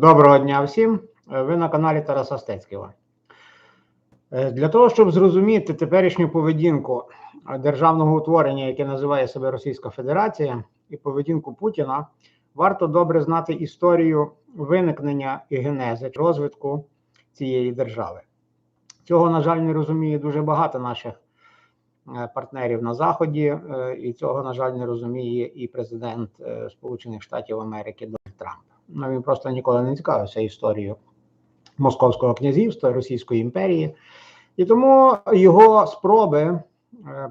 Доброго дня всім. Е, Ви на каналі Тараса Стецького. Е, Для того, щоб зрозуміти теперішню поведінку державного утворення, яке називає себе Російська Федерація, і поведінку Путіна, варто добре знати історію виникнення і генези розвитку цієї держави. Цього, на жаль, не розуміє дуже багато наших е, партнерів на Заході, і цього, на жаль, не розуміє і президент Сполучених Штатів Америки Дональд Трамп. Ну, він просто ніколи не цікавився історією Московського князівства, Російської імперії. І тому його спроби е,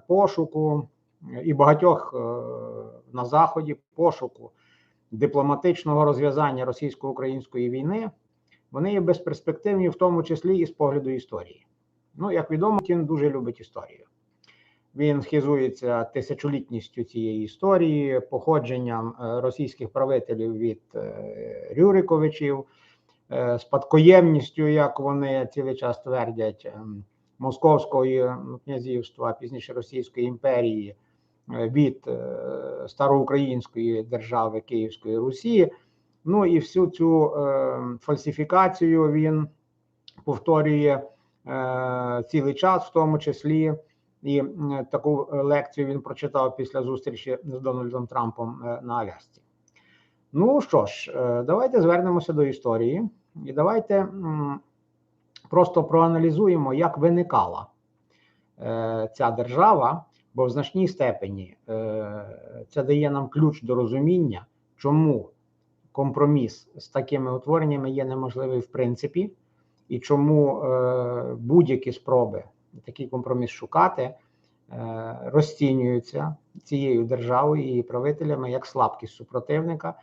пошуку е, і багатьох е, на Заході пошуку дипломатичного розв'язання російсько-української війни, вони є безперспективні, в тому числі і з погляду історії. Ну, як відомо, Путін дуже любить історію. Він хизується тисячолітністю цієї історії, походженням е, російських правителів від е, Рюриковичів, е, спадкоємністю, як вони цілий час твердять, ем, Московського князівства, пізніше Російської імперії від староукраїнської держави Київської Русі. Ну і всю цю фальсифікацію він повторює цілий час, в тому числі. І таку е, лекцію він прочитав після зустрічі з Дональдом Трампом е, на Алясці. Ну що ж, е, давайте звернемося до історії і давайте просто проаналізуємо, як виникала ця держава, бо в значній степені це дає нам ключ до розуміння, чому компроміс з такими утвореннями є неможливий в принципі, і чому будь-які спроби такий компроміс шукати, е, розцінюються цією державою і її правителями як слабкість супротивника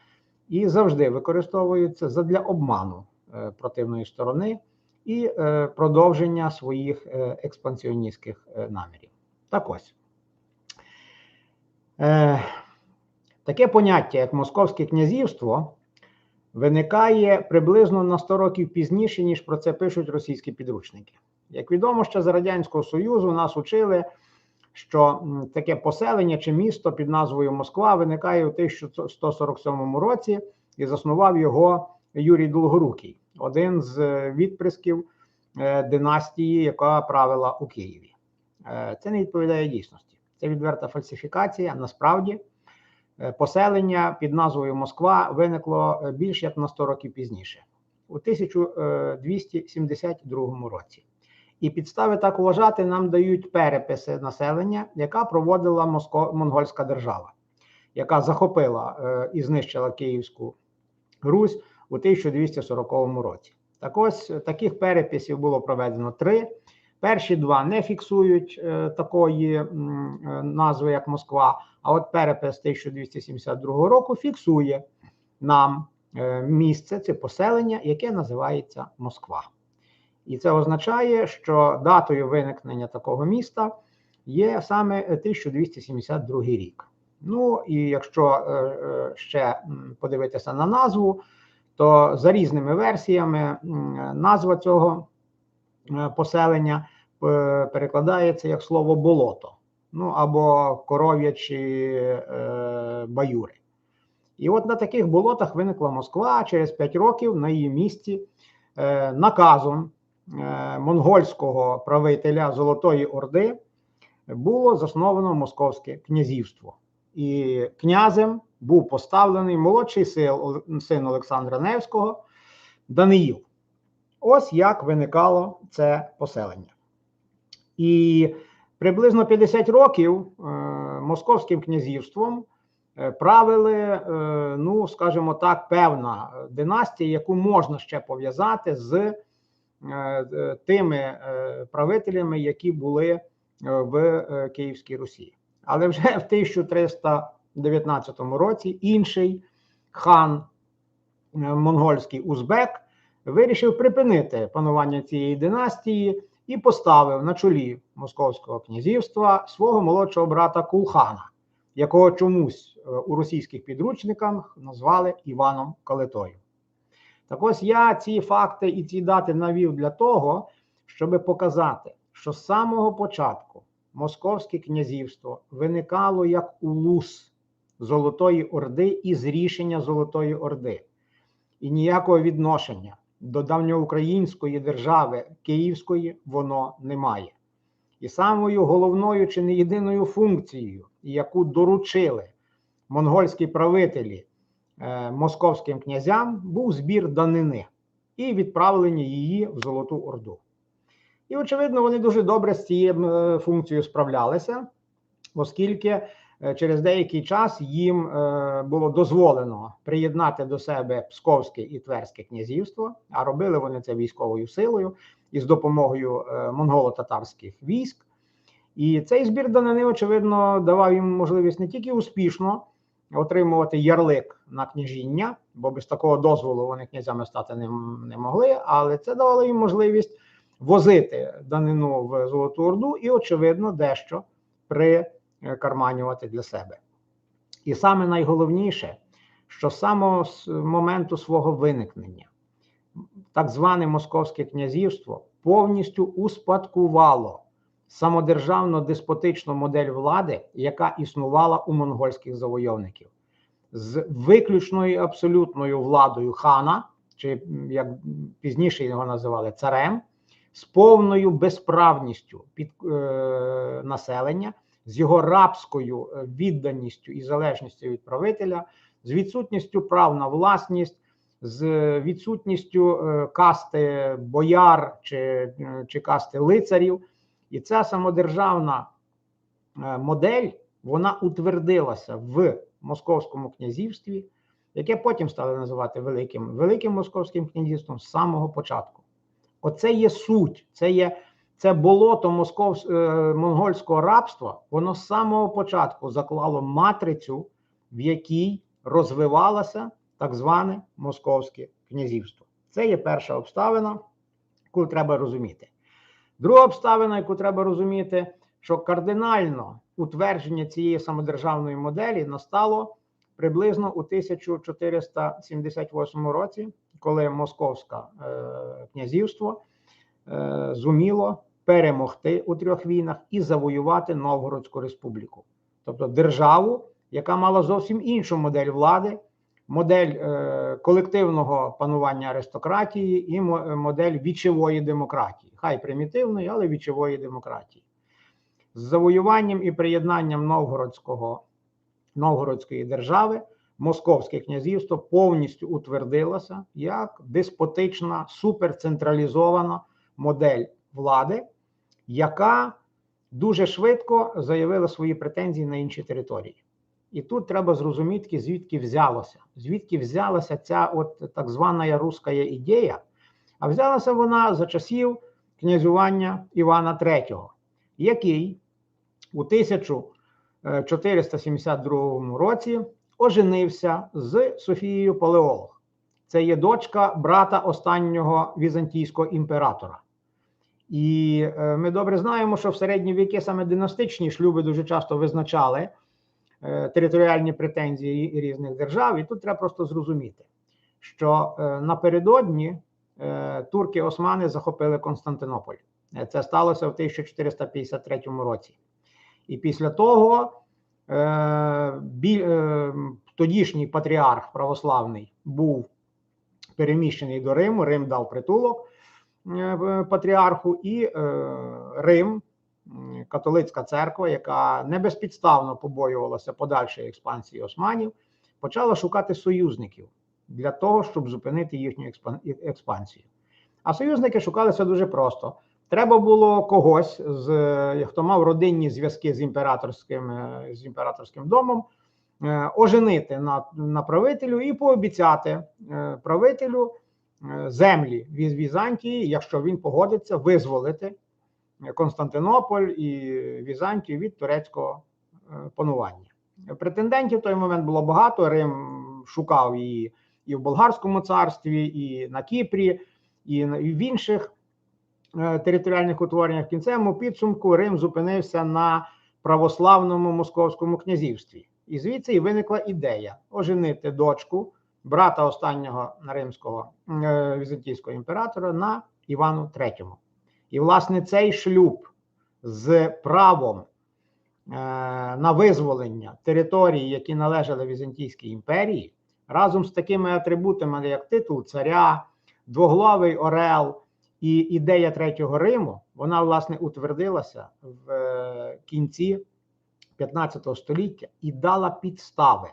і завжди використовуються задля обману е, противної сторони і е, продовження своїх експансіоністських намірів. Так ось. Таке поняття, як Московське князівство, виникає приблизно на 100 років пізніше, ніж про це пишуть російські підручники. Як відомо, ще за Радянського Союзу нас учили, що таке поселення чи місто під назвою Москва виникає у 1147 році і заснував його Юрій Долгорукий, один з е, відприсків е, династії, яка правила у Києві. Е, Це не відповідає дійсності. Це відверта фальсифікація. Насправді, поселення під назвою Москва виникло більш як на 100 років пізніше, у 1272 році. І підстави так вважати нам дають переписи населення, яка проводила Моско... монгольська держава, яка захопила е, і знищила Київську Русь у 1240 році. Так ось е, таких переписів було проведено три. Перші два не фіксують е, такої е, назви, як Москва. А от перепис 1272 року фіксує нам е, місце, це поселення, яке називається Москва. І це означає, що датою виникнення такого міста є саме 1272 рік. Ну і якщо е, е, ще подивитися на назву, то за різними версіями назва цього е, поселення перекладається як слово болото, ну або коров'ячі баюри. І от на таких болотах виникла Москва через 5 років на її місці наказом монгольського правителя Золотої Орди було засновано Московське князівство. І князем був поставлений молодший син Олександра Невського Даниїл. Ось як виникало це поселення. І приблизно 50 років е, Московським князівством е, правили, е, ну, скажімо так, певна династія, яку можна ще пов'язати з е, е, тими е, правителями, які були е, в е, Київській Русі. Але вже в 1319 році інший хан е, монгольський Узбек вирішив припинити панування цієї династії і поставив на чолі Московського князівства свого молодшого брата Кулхана, якого чомусь е, у російських підручниках назвали Іваном Калитою. Так ось я ці факти і ці дати навів для того, щоб показати, що з самого початку Московське князівство виникало як улус Золотої Орди із рішення Золотої Орди. і ніякого відношення до давньоукраїнської держави Київської воно не має. І самою головною чи не єдиною функцією, яку доручили монгольські правителі московським князям, був збір данини і відправлення її в Золоту Орду. І, очевидно, вони дуже добре з цією е, функцією справлялися, оскільки е, через деякий час їм е, було дозволено приєднати до себе Псковське і Тверське князівство, а робили вони це військовою силою і з допомогою монголо-татарських військ. І цей збір данини, очевидно, давав їм можливість не тільки успішно отримувати ярлик на княжіння, бо без такого дозволу вони князями стати не, не могли, але це давало їм можливість возити данину в Золоту Орду і, очевидно, дещо прикарманювати для себе. І саме найголовніше, що з моменту свого виникнення, так зване Московське князівство повністю успадкувало самодержавно деспотичну модель влади, яка існувала у монгольських завойовників, з виключною абсолютною владою хана, чи як пізніше його називали царем, з повною безправністю під е, населення, з його рабською е, відданістю і залежністю від правителя, з відсутністю прав на власність. З відсутністю е, касти бояр чи е, чи касти лицарів, і ця самодержавна е, модель вона утвердилася в Московському князівстві, яке потім стали називати Великим Великим Московським князівством з самого початку. Оце є суть, це є це болото московсь, е, монгольського рабства, воно з самого початку заклало матрицю, в якій розвивалося так зване Московське князівство. Це є перша обставина, яку треба розуміти. Друга обставина, яку треба розуміти, що кардинально утвердження цієї самодержавної моделі настало приблизно у 1478 році, коли Московське е, князівство е, зуміло перемогти у трьох війнах і завоювати Новгородську республіку, тобто державу, яка мала зовсім іншу модель влади модель е, колективного панування аристократії і модель вічової демократії, хай примітивної, але вічової демократії. З завоюванням і приєднанням Новгородського, Новгородської держави Московське князівство повністю утвердилося як деспотична суперцентралізована модель влади, яка дуже швидко заявила свої претензії на інші території. І тут треба зрозуміти, звідки взялося, звідки взялася ця от так звана руська ідея, а взялася вона за часів князювання Івана III, який у 1472 році оженився з Софією Палеолог. Це є дочка брата останнього візантійського імператора. І е, ми добре знаємо, що в середні віки саме династичні шлюби дуже часто визначали. Е, територіальні претензії різних держав, і тут треба просто зрозуміти, що е, напередодні е, турки Османи захопили Константинополь. Це сталося в 1453 році. І після того тодішній патріарх православний був переміщений до Риму. Рим дав притулок патріарху, і Рим католицька церква, яка не безпідставно побоювалася подальшої експансії османів, почала шукати союзників для того, щоб зупинити їхню експансію. А союзники шукалися дуже просто. Треба було когось, з, хто мав родинні зв'язки з імператорським е, з імператорським домом, е, оженити на на правителю і пообіцяти е, правителю землі від Візантії, якщо він погодиться визволити Константинополь і Візантію від турецького е, панування. Претендентів в той момент було багато. Рим шукав її і в Болгарському царстві, і на Кіпрі, і в інших е, територіальних утвореннях. В кінцевому підсумку Рим зупинився на православному московському князівстві. І звідси і виникла ідея оженити дочку брата останнього римського е, візантійського імператора на Івану III. І, власне, цей шлюб з правом е, на визволення території, які належали Візантійській імперії, разом з такими атрибутами, як титул царя, двоглавий орел і ідея Третього Риму, вона власне утвердилася в е, кінці 15 століття і дала підстави,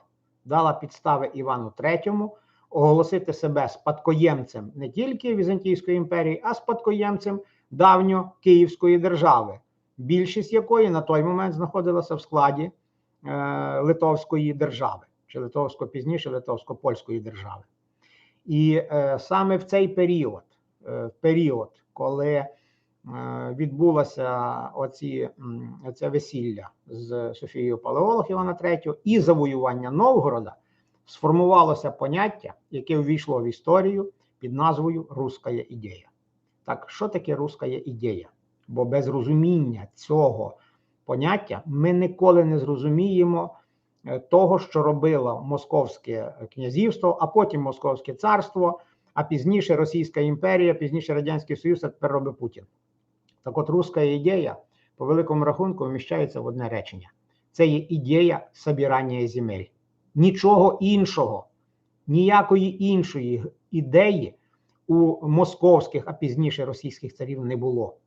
дала підстави Івану III оголосити себе спадкоємцем не тільки Візантійської імперії, а спадкоємцем давньо-Київської держави, більшість якої на той момент знаходилася в складі е, Литовської держави, чи литовсько пізніше Литовсько-Польської держави. І е, саме в цей період, е, період, коли е, відбулося оці, оце весілля з Софією Палеолог Івана III і завоювання Новгорода, сформувалося поняття, яке увійшло в історію під назвою Руська ідея. Так, що таке руська ідея? Бо без розуміння цього поняття ми ніколи не зрозуміємо е, того, що робило Московське князівство, а потім Московське царство, а пізніше Російська імперія, пізніше Радянський Союз, а тепер робить Путін. Так от, руська ідея, по великому рахунку, вміщається в одне речення: це є ідея собирання земель. Нічого іншого, ніякої іншої ідеї у московських, а пізніше російських царів не було.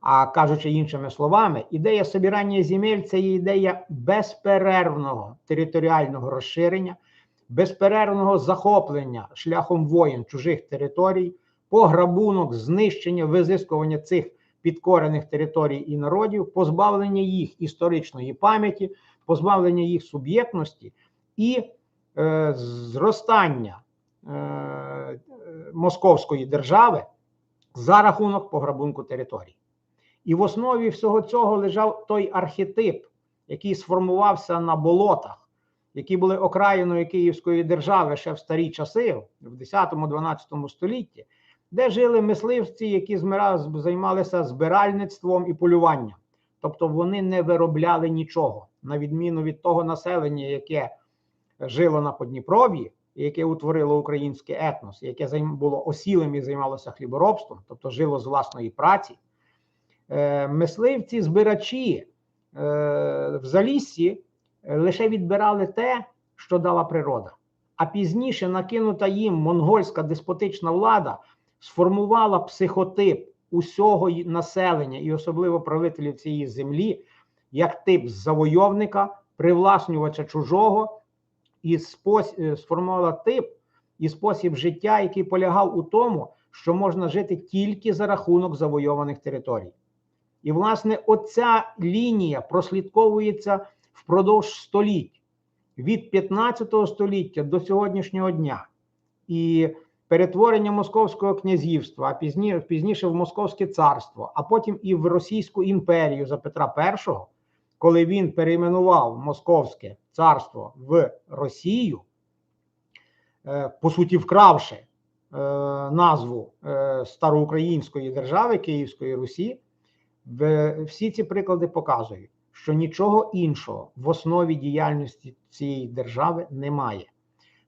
А кажучи іншими словами, ідея собирання земель це є ідея безперервного територіального розширення, безперервного захоплення шляхом воєн чужих територій, пограбунок, знищення, визискування цих підкорених територій і народів, позбавлення їх історичної пам'яті, позбавлення їх суб'єктності і е, зростання московської держави за рахунок пограбунку територій. І в основі всього цього лежав той архетип, який сформувався на болотах, які були окраїною Київської держави ще в старі часи, в 10-12 столітті, де жили мисливці, які займалися збиральництвом і полюванням. Тобто вони не виробляли нічого, на відміну від того населення, яке жило на Подніпров'ї, яке утворило український етнос, яке було осілим і займалося хліборобством, тобто жило з власної праці. Е, мисливці, збирачі е, в заліссі е, лише відбирали те, що дала природа. А пізніше накинута їм монгольська деспотична влада сформувала психотип усього населення і особливо правителів цієї землі як тип завойовника, привласнювача чужого, і сформувала тип і спосіб життя, який полягав у тому, що можна жити тільки за рахунок завойованих територій. І, власне, оця лінія прослідковується впродовж століть від 15 століття до сьогоднішнього дня. І перетворення Московського князівства, а пізніше, пізніше в Московське царство, а потім і в Російську імперію за Петра І, коли він перейменував Московське царство в Росію, е, по суті, вкравши е, назву е, староукраїнської держави Київської Русі всі ці приклади показують, що нічого іншого в основі діяльності цієї держави немає.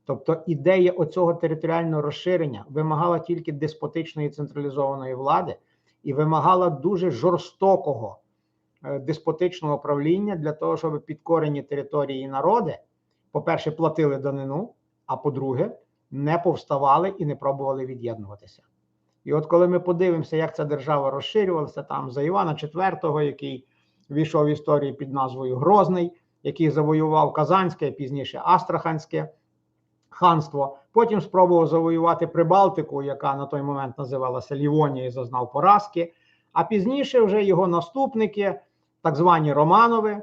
Тобто ідея оцього територіального розширення вимагала тільки деспотичної централізованої влади і вимагала дуже жорстокого деспотичного правління для того, щоб підкорені території і народи, по-перше, платили данину, а по-друге, не повставали і не пробували від'єднуватися. І от коли ми подивимося, як ця держава розширювалася там за Івана IV, який війшов в історію під назвою Грозний, який завоював Казанське, пізніше Астраханське ханство. Потім спробував завоювати Прибалтику, яка на той момент називалася Лівонія і зазнав поразки. А пізніше вже його наступники, так звані Романови,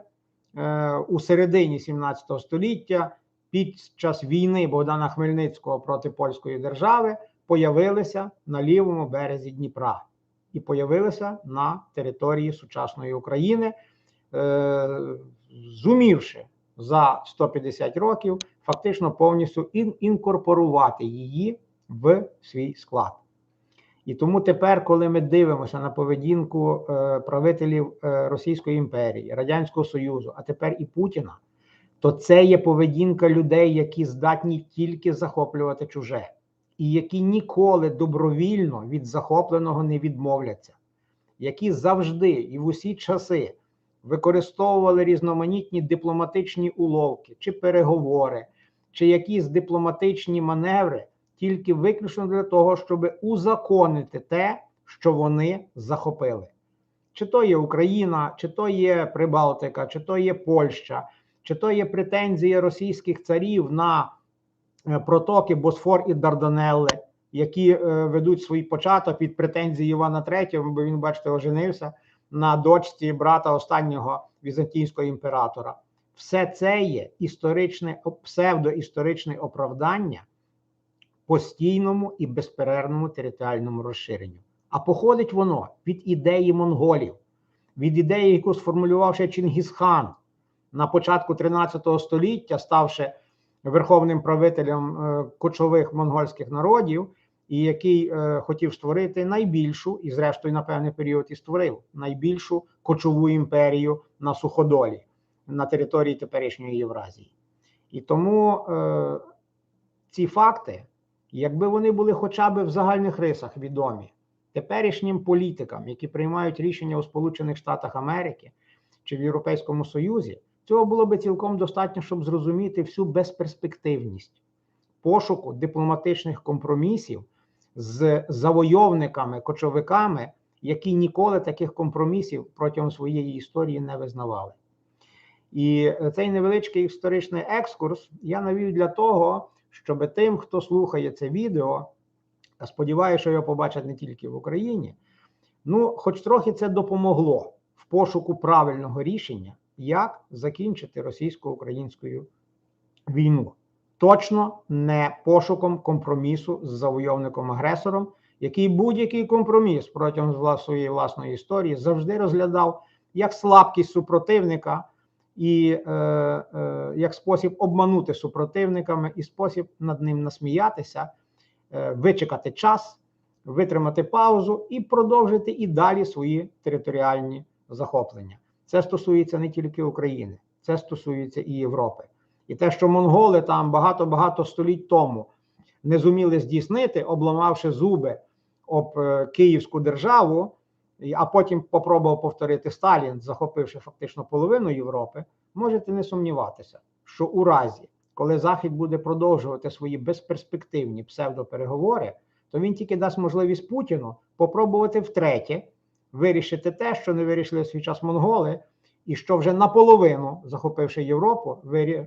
е, у середині 17 століття під час війни Богдана Хмельницького проти польської держави появилися на лівому березі Дніпра і появилися на території сучасної України, е, зумівши за 150 років фактично повністю інкорпорувати її в свій склад. І тому тепер, коли ми дивимося на поведінку е, правителів е, Російської імперії, Радянського Союзу, а тепер і Путіна, то це є поведінка людей, які здатні тільки захоплювати чуже. І які ніколи добровільно від захопленого не відмовляться, які завжди і в усі часи використовували різноманітні дипломатичні уловки чи переговори, чи якісь дипломатичні маневри тільки виключно для того, щоб узаконити те, що вони захопили. Чи то є Україна, чи то є Прибалтика, чи то є Польща, чи то є претензії російських царів на е, протоки Босфор і Дарданелли, які е, ведуть свій початок від претензій Івана III, бо він, бачите, оженився на дочці брата останнього візантійського імператора. Все це є історичне псевдоісторичне оправдання постійному і безперервному територіальному розширенню. А походить воно від ідеї монголів, від ідеї, яку сформулював ще Чингісхан на початку 13 століття, ставши верховним правителем е, кочових монгольських народів, і який е, хотів створити найбільшу, і, зрештою, на певний період і створив найбільшу кочову імперію на суходолі на території теперішньої Євразії. І тому е, ці факти, якби вони були хоча б в загальних рисах відомі теперішнім політикам, які приймають рішення у Сполучених Штатах Америки чи в Європейському Союзі, цього було би цілком достатньо, щоб зрозуміти всю безперспективність пошуку дипломатичних компромісів з завойовниками, кочовиками, які ніколи таких компромісів протягом своєї історії не визнавали. І цей невеличкий історичний екскурс я навів для того, щоб тим, хто слухає це відео, сподіваюся, що його побачать не тільки в Україні. Ну, хоч трохи це допомогло в пошуку правильного рішення, як закінчити російсько-українську війну. Точно не пошуком компромісу з завойовником-агресором, який будь-який компроміс протягом своєї власної історії завжди розглядав як слабкість супротивника і е, е, як спосіб обманути супротивниками і спосіб над ним насміятися. Е, вичекати час, витримати паузу і продовжити і далі свої територіальні захоплення. Це стосується не тільки України, це стосується і Європи. І те, що монголи там багато-багато століть тому не зуміли здійснити, обламавши зуби об е, Київську державу, а потім попробував повторити Сталін, захопивши фактично половину Європи, можете не сумніватися, що у разі коли Захід буде продовжувати свої безперспективні псевдопереговори, то він тільки дасть можливість Путіну попробувати втретє вирішити те, що не вирішили в свій час монголи, і що вже наполовину, захопивши Європу,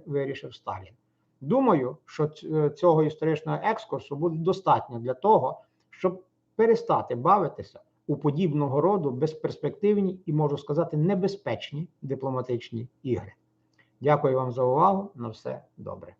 вирішив Сталін. Думаю, що е, цього історичного екскурсу буде достатньо для того, щоб перестати бавитися у подібного роду безперспективні і можу сказати небезпечні дипломатичні ігри. Дякую вам за увагу. На все добре.